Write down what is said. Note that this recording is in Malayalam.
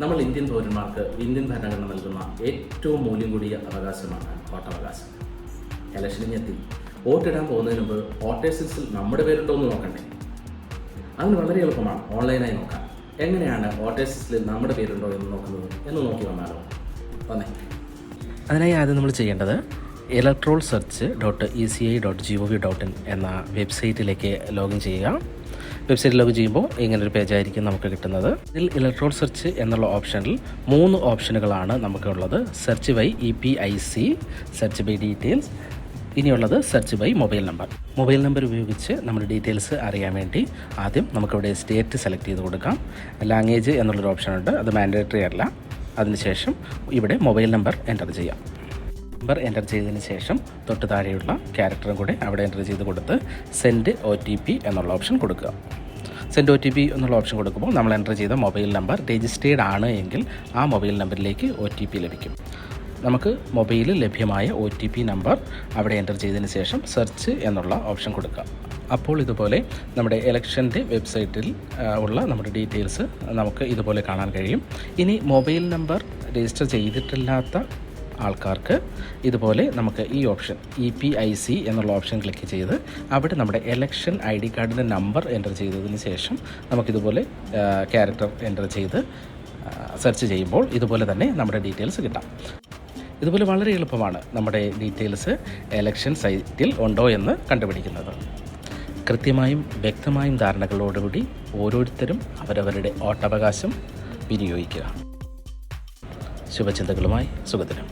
നമ്മൾ ഇന്ത്യൻ പൗരന്മാർക്ക് ഇന്ത്യൻ ഭരണഘടന നൽകുന്ന ഏറ്റവും മൂല്യം കൂടിയ അവകാശമാണ് വോട്ടവകാശം ഇലക്ഷനിൽ എത്തി. വോട്ടിടാൻ പോകുന്നതിന് മുമ്പ് വോട്ടേഴ്സ് ലിസ്റ്റിൽ നമ്മുടെ പേരുണ്ടോ എന്ന് നോക്കണ്ടേ? അതിന് വളരെ എളുപ്പമാണ് ഓൺലൈനായി നോക്കാം. എങ്ങനെയാണ് വോട്ടേഴ്സ് ലിസ്റ്റിൽ നമ്മുടെ പേരുണ്ടോ എന്ന് നോക്കുന്നത് എന്ന് നോക്കി വന്നാലോ? വന്നേ. അതിനായി ആദ്യം നമ്മൾ ചെയ്യേണ്ടത് electoral search dot E C I dot G O V dot in എന്ന വെബ്സൈറ്റിലേക്ക് ലോഗിൻ ചെയ്യുക. വെബ്സൈറ്റ് ലോഗ് ചെയ്യുമ്പോൾ പേജ് ആയിരിക്കും നമുക്ക് കിട്ടുന്നത്. ഇതിൽ ഇലക്ട്രോൺ സെർച്ച് എന്നുള്ള ഓപ്ഷനിൽ മൂന്ന് ഓപ്ഷനുകളാണ് നമുക്കുള്ളത്. Search by E P I C search by details ഇനിയുള്ളത് search by mobile number mobile number ഉപയോഗിച്ച് നമ്മുടെ ഡീറ്റെയിൽസ് അറിയാൻ വേണ്ടി ആദ്യം നമുക്കിവിടെ സ്റ്റേറ്റ് സെലക്ട് ചെയ്ത് കൊടുക്കാം. ലാംഗ്വേജ് എന്നുള്ളൊരു ഓപ്ഷനുണ്ട് അത് മാൻഡേറ്ററി അല്ല. അതിനുശേഷം ഇവിടെ മൊബൈൽ നമ്പർ എന്റർ ചെയ്യാം. നമ്പർ എന്റർ ചെയ്തതിന് ശേഷം തൊട്ട് താഴെയുള്ള ക്യാരക്ടറും കൂടെ അവിടെ എന്റർ ചെയ്ത് കൊടുത്ത് സെൻഡ് ഒ ടി പി എന്നുള്ള ഓപ്ഷൻ കൊടുക്കുക. സെൻഡ് ഒ ടി പി എന്നുള്ള ഓപ്ഷൻ കൊടുക്കുമ്പോൾ നമ്മൾ എന്റർ ചെയ്ത മൊബൈൽ നമ്പർ രജിസ്റ്റേർഡ് ആണ് എങ്കിൽ ആ മൊബൈൽ നമ്പറിലേക്ക് ഒ ടി പി ലഭിക്കും. നമുക്ക് മൊബൈലിൽ ലഭ്യമായ ഒ ടി പി നമ്പർ അവിടെ എന്റർ ചെയ്തതിന് ശേഷം സെർച്ച് എന്നുള്ള ഓപ്ഷൻ കൊടുക്കുക. അപ്പോൾ ഇതുപോലെ നമ്മുടെ ഇലക്ഷന്റെ വെബ്സൈറ്റിൽ ഉള്ള നമ്മുടെ ഡീറ്റെയിൽസ് നമുക്ക് ഇതുപോലെ കാണാൻ കഴിയും. ഇനി മൊബൈൽ നമ്പർ രജിസ്റ്റർ ചെയ്തിട്ടില്ലാത്ത ആൾക്കാർക്ക് ഇതുപോലെ നമുക്ക് ഈ option E P I C എന്നുള്ള ഓപ്ഷൻ ക്ലിക്ക് ചെയ്ത് അവിടെ നമ്മുടെ എലക്ഷൻ ഐ ഡി കാർഡിന്റെ നമ്പർ എന്റർ ചെയ്തതിന് ശേഷം നമുക്കിതുപോലെ ക്യാരക്ടർ എന്റർ ചെയ്ത് സെർച്ച് ചെയ്യുമ്പോൾ ഇതുപോലെ തന്നെ നമ്മുടെ ഡീറ്റെയിൽസ് കിട്ടാം. ഇതുപോലെ വളരെ എളുപ്പമാണ് നമ്മുടെ ഡീറ്റെയിൽസ് എലക്ഷൻ സൈറ്റിൽ ഉണ്ടോ എന്ന് കണ്ടുപിടിക്കുന്നത്. കൃത്യമായും വ്യക്തമായും ധാരണകളോടുകൂടി ഓരോരുത്തരും അവരവരുടെ ഓട്ടവകാശം വിനിയോഗിക്കുക. ശുഭചിന്തകളുമായി സുഖദിനം